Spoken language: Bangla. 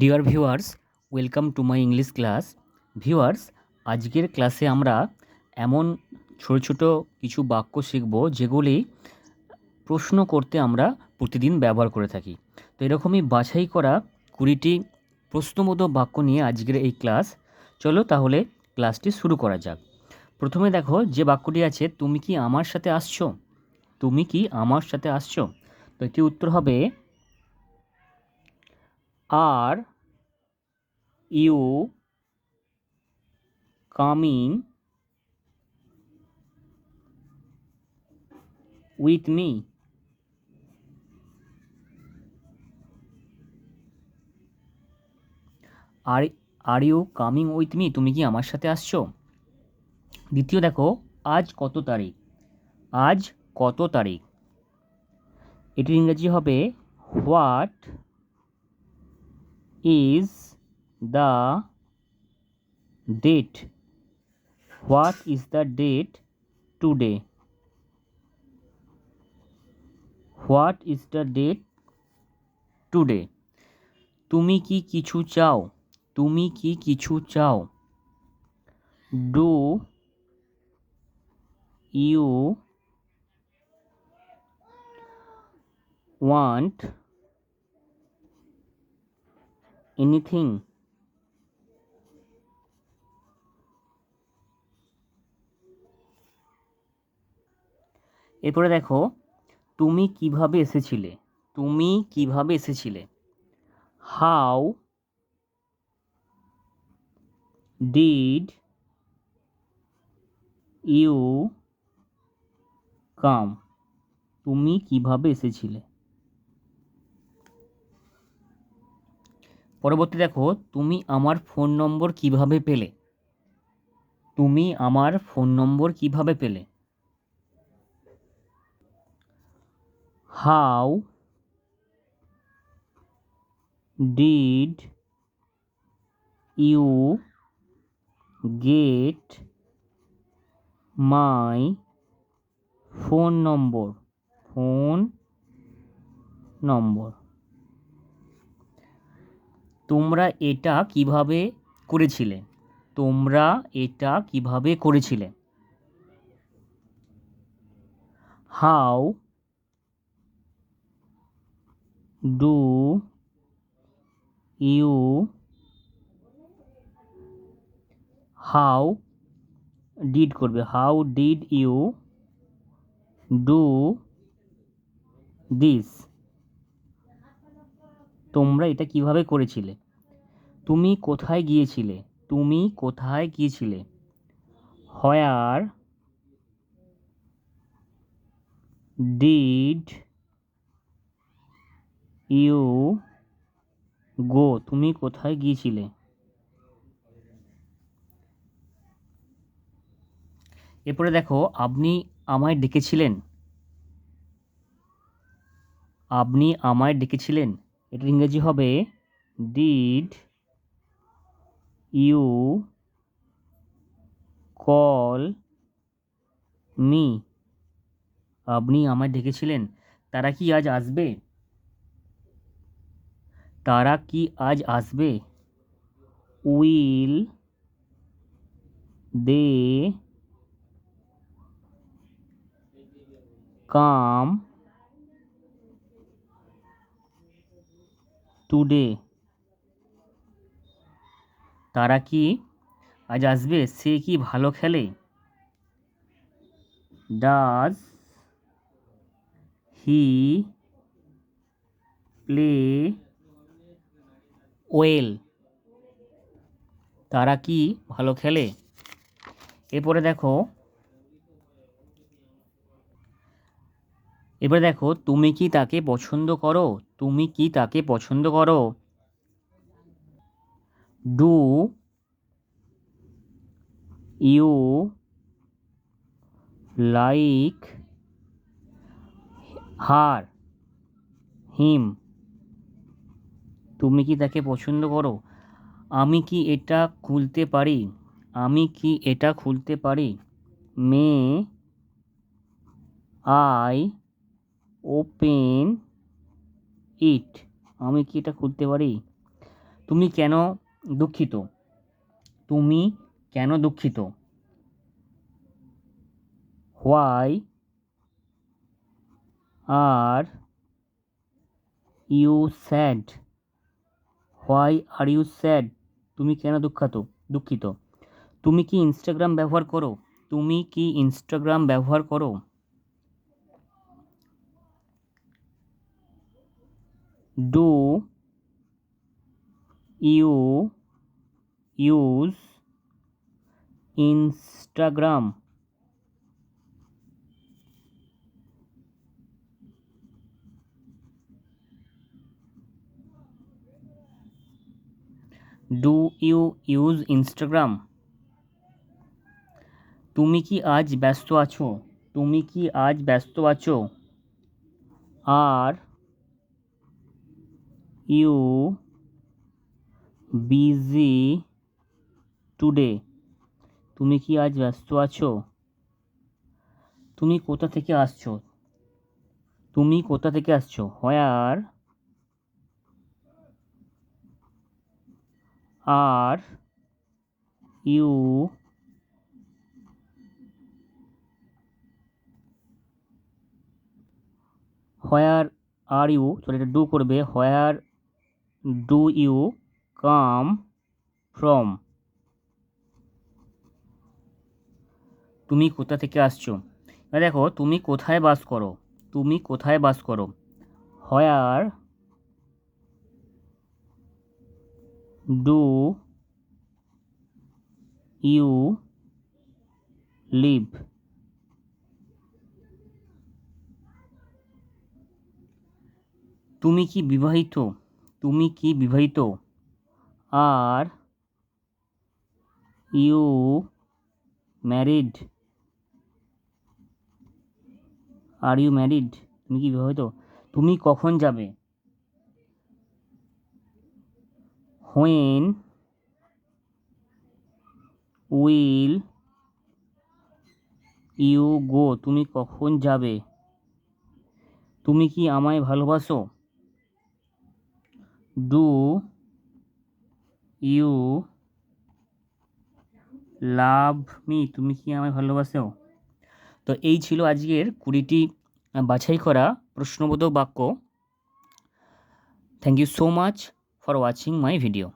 Dear viewers welcome to my English class viewers আজকের ক্লাসে আমরা এমন ছোট ছোট কিছু বাক্য শিখব যেগুলি প্রশ্ন করতে আমরা প্রতিদিন ব্যবহার করে থাকি। তো এরকমই বাছাই করা কুড়িটি প্রশ্নবোধক বাক্য নিয়ে আজকের এই ক্লাস চলো তাহলে ক্লাসটি শুরু করা যাক। প্রথমে দেখো, যে বাক্যটি আছে, তুমি কি আমার সাথে আসছো? তুমি কি আমার সাথে আসছো? তো এটি উত্তর হবে are you coming with me. R are you coming with me, তুমি কি আমার সাথে আসছো? দ্বিতীয় দেখো, আজ কত তারিখ? আজ কত তারিখ? এটির ইংরেজি হবে what is the date what is the date today what is the date today তুমি কি কিছু চাও তুমি কি কিছু চাও ডু ইউ ওয়ান্ট এনিথিং এরপরে দেখো, তুমি কীভাবে এসেছিলে? তুমি কীভাবে এসেছিলে? হাউ ডিড ইউ কাম তুমি কীভাবে এসেছিলে? পরবর্তী দেখো, তুমি আমার ফোন নম্বর কীভাবে পেলে? তুমি আমার ফোন নম্বর কীভাবে পেলে? How did you get my phone number phone number তোমরা এটা কীভাবে করেছিলে? তোমরা এটা কীভাবে করেছিলে? How do you how did করবে? How did you do this? তোমরা এটা কীভাবে করেছিলে? তুমি কোথায় গিয়েছিলে? তুমি কোথায় গিয়েছিলে? Where did you go? তুমি কোথায় গিয়েছিলে? এরপরে দেখো, আপনি আমায় ডেকেছিলেন। আপনি আমায় ডেকেছিলেন? এটার ইংরেজি হবে ডিড ইউ কল মি আপনি আমায় ডেকেছিলেন, তারা কি আজ আসবে? তারা কি আজ আসবে? উইল দে কাম টুডে তারা কি আজ আসবে? সে কি ভালো খেলে? ডাজ হি প্লে ওয়েল তারা কি ভালো খেলে? এরপরে দেখো এবার দেখো, তুমি কি তাকে পছন্দ করো? তুমি কি তাকে পছন্দ করো? Do you like her, him? তুমি কি তাকে পছন্দ করো? আমি কি এটা খুলতে পারি? আমি কি এটা খুলতে পারি? মে আই ওপেন ইট আমি কি এটা খুলতে পারি? তুমি কেন দুঃখিত? তুমি কেন দুঃখিত? Why are you sad why are you sad তুমি কেন দুঃখাত? দুঃখিত। তুমি কি ইনস্টাগ্রাম ব্যবহার করো? তুমি কি ইনস্টাগ্রাম ব্যবহার করো? Do you use Instagram do you use Instagram তুমি কি আজ ব্যস্ত আছো? তুমি কি আজ ব্যস্ত আছো? Are you busy today. তুমি কি আজ ব্যস্ত আছো? তুমি কোথা থেকে আসছো? তুমি কোথা থেকে আসছো? Where are you where are you sorry এটা ডু করবে, where do you come from? তুমি কোথা থেকে আসছো? দেখো, তুমি কোথায় বাস করো? তুমি কোথায় বাস করো? Where do you live? তুমি কি বিবাহিত? তুমি কি বিবাহিত? Are you married? Are you married? তুমি কি বিবাহিত? তুমি কখন যাবে? When will you go. তুমি কখন যাবে? তুমি কি আমায় ভালোবাসো? ডু ইউ লাভ মি তুমি কি আমায় ভালোবাসো? তো এই ছিল আজকের কুড়িটি বাছাই করা প্রশ্নবোধক বাক্য। Thank you so much for watching my video